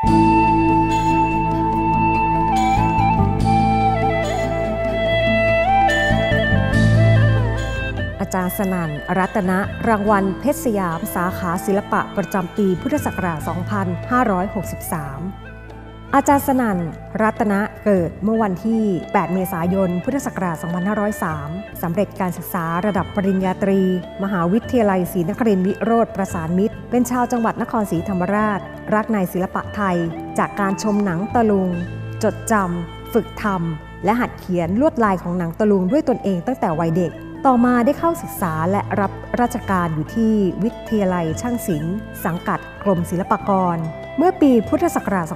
อาจารย์สนั่นรัตนะ รางวัลเพชรสยาม สาขาศิลปะประจำปีพุทธศักราช 2563 อาจารย์สนั่นรัตนะเกิดเมื่อวันที่ 8 เมษายน พุทธศักราช 2503 สำเร็จการศึกษาระดับปริญญาตรี มหาวิทยาลัยศรีนครินทรวิโรธประสานมิตร เป็นชาวจังหวัดนครศรีธรรมราช รักในศิลปะไทย จากการชมหนังตะลุง จดจำ ฝึกทำและหัดเขียนลวดลายของหนังตะลุงด้วยตนเองตั้งแต่วัยเด็ก ต่อมาได้เข้าศึกษาและรับราชการอยู่ที่วิทยาลัยช่างศิลป์ สังกัดกรมศิลปากร เมื่อปีพุทธศักราช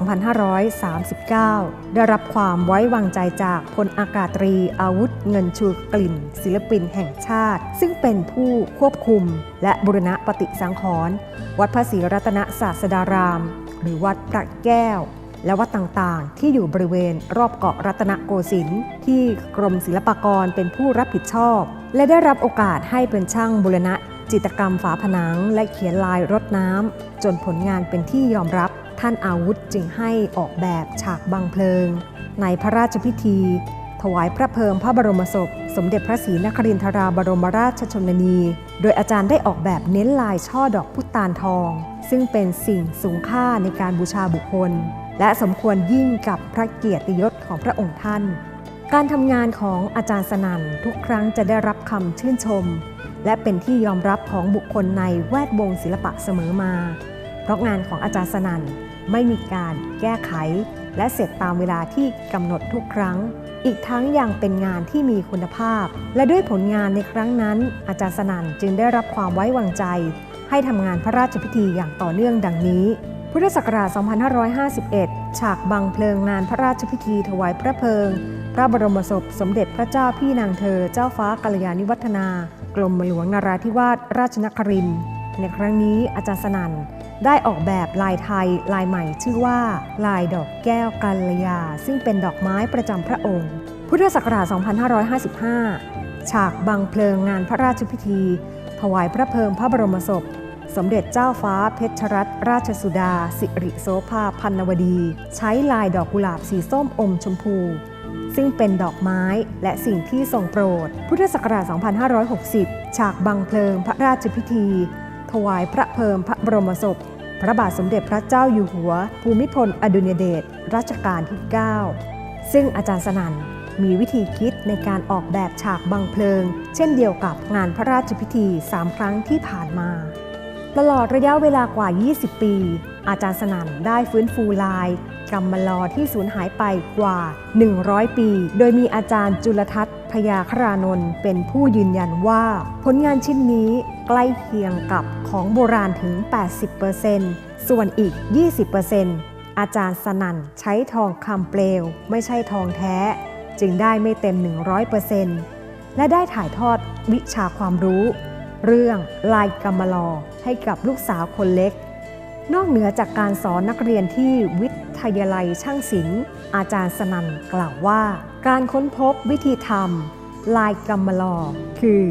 2539 ได้รับความไว้วางใจจากพลอากาศตรีอาวุธเงินชูกลิ่น ศิลปินแห่งชาติ ซึ่งเป็นผู้ควบคุม และบุรณะปฏิสังขรณ์วัดพระศรีรัตนศาสดาราม หรือวัดพระแก้วและวัดต่างๆ ที่อยู่บริเวณรอบเกาะรัตนโกสินทร์ที่กรมศิลปากรเป็นผู้รับผิดชอบ และได้รับโอกาสให้เป็นช่างบุรณะ จิตกรรมฝาผนัง และเขียนลายรดน้ำจนผลงานเป็นที่ยอมรับท่านอาวุธจึงให้ออกแบบฉากบังเพลิง ในพระราชพิธี ถวายพระเพลิงพระบรมศพ สมเด็จพระศรีนครินทราบรมราชชนนี โดยอาจารย์ได้ออกแบบเน้นลายช่อดอกพุตานทอง ซึ่งเป็นสิ่งสูงค่าในการบูชาบุคคล และสมควรยิ่งกับพระเกียรติยศของพระองค์ท่าน การทำงานของอาจารย์สนั่นทุกครั้งจะได้รับคำชื่นชม และเป็นที่ยอมรับของบุคคลในแวดวงศิลปะเสมอมา เพราะงานของอาจารย์สนั่นไม่มีการแก้ไข และเสร็จตามเวลาที่กำหนดทุกครั้ง อีกทั้งยังเป็นงานที่มีคุณภาพ และด้วยผลงานในครั้งนั้น อาจารย์สนั่นจึงได้รับความไว้วางใจ ให้ทำงานพระราชพิธีอย่างต่อเนื่องดังนี้พุทธศักราช 2551 ฉากบังเพลิงงานพระราชพิธีถวายพระเพลิง พระบรมศพสมเด็จพระเจ้าพี่นางเธอเจ้าฟ้ากัลยาณิวัฒนา กรมหลวงนราธิวาสราชนครินทร์ในครั้งนี้อาจารย์สนันได้ออกแบบลายไทยลายใหม่ชื่อว่า ลายดอกแก้วกัลยา ซึ่งเป็นดอกไม้ประจำพระองค์ พุทธศักราช 2555 ฉากบังเพลิงงานพระราชพิธี ถวายพระเพลิงพระบรมศพ สมเด็จเจ้าฟ้าเพชรรัตนราชสุดา สิริโสภาพันนวดี ใช้ลายดอกกุหลาบสีส้มอมชมพู ซึ่งเป็นดอกไม้และสิ่งที่ทรงโปรด พุทธศักราช 2560 ฉากบังเพลิงพระราชพิธี ถวายพระเพลิงพระบรมศพ พระบาทสมเด็จพระเจ้าอยู่หัว ภูมิพลอดุลยเดชรัชกาลที่ 9 ซึ่งอาจารย์สนั่นมีวิธีคิดในการออกแบบฉากบังเพลิง เช่นเดียวกับงานพระราชพิธี 3 ครั้งที่ผ่านมา ตลอดระยะเวลากว่า 20 ปี อาจารย์สนั่นได้ฟื้นฟูลายกรรมลอที่สูญหายไปกว่า 100 ปี โดยมีอาจารย์จุลทัศน์พยาครานนท์เป็นผู้ยืนยันว่า ผลงานชิ้นนี้ใกล้เคียงกับของโบราณถึง 80%ส่วนอีก 20%อาจารย์สนั่นใช้ทองคำเปลว ไม่ใช่ทองแท้ จึงได้ไม่เต็ม 100%และได้ถ่ายทอดวิชาความรู้ เรื่องลายกรรมลอให้กับลูกสาวคนเล็ก นอกเหนือจากการสอนนักเรียนที่วิทยาลัยช่างศิลป์ อาจารย์สนันกล่าวว่า การค้นพบวิธีทำลายกรรมลอ คือ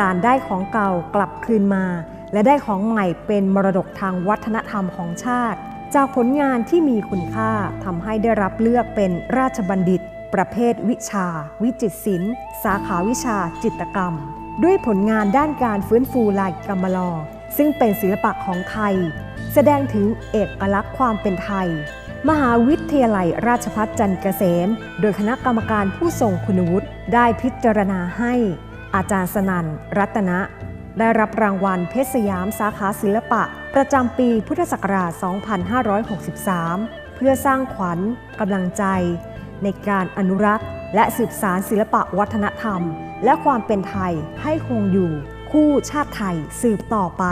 การได้ของเก่ากลับคืนมา และได้ของใหม่เป็นมรดกทางวัฒนธรรมของชาติ จากผลงานที่มีคุณค่าทำให้ได้รับเลือกเป็นราชบัณฑิต ประเภทวิชา วิจิตรศิลป์สาขาวิชาจิตกรรม ด้วยผลงานด้านการฟื้นฟูลายกรรมลอ ซึ่งเป็นศิลปะของไทย แสดงถึงเอกลักษณ์ความเป็นไทย มหาวิทยาลัยราชภัฏจันทร์เกษม โดยคณะกรรมการผู้ทรงคุณวุฒิได้พิจารณาให้ อาจารย์สนันรัตนะได้รับรางวัลเพชรสยามสาขาศิลปะ ประจำปีพุทธศักราช 2563 เพื่อสร้างขวัญกำลังใจ ในการอนุรักษ์ และสืบสารศิลปะวัฒนธรรม และความเป็นไทยให้คงอยู่ คู่ชาติไทยสืบต่อไป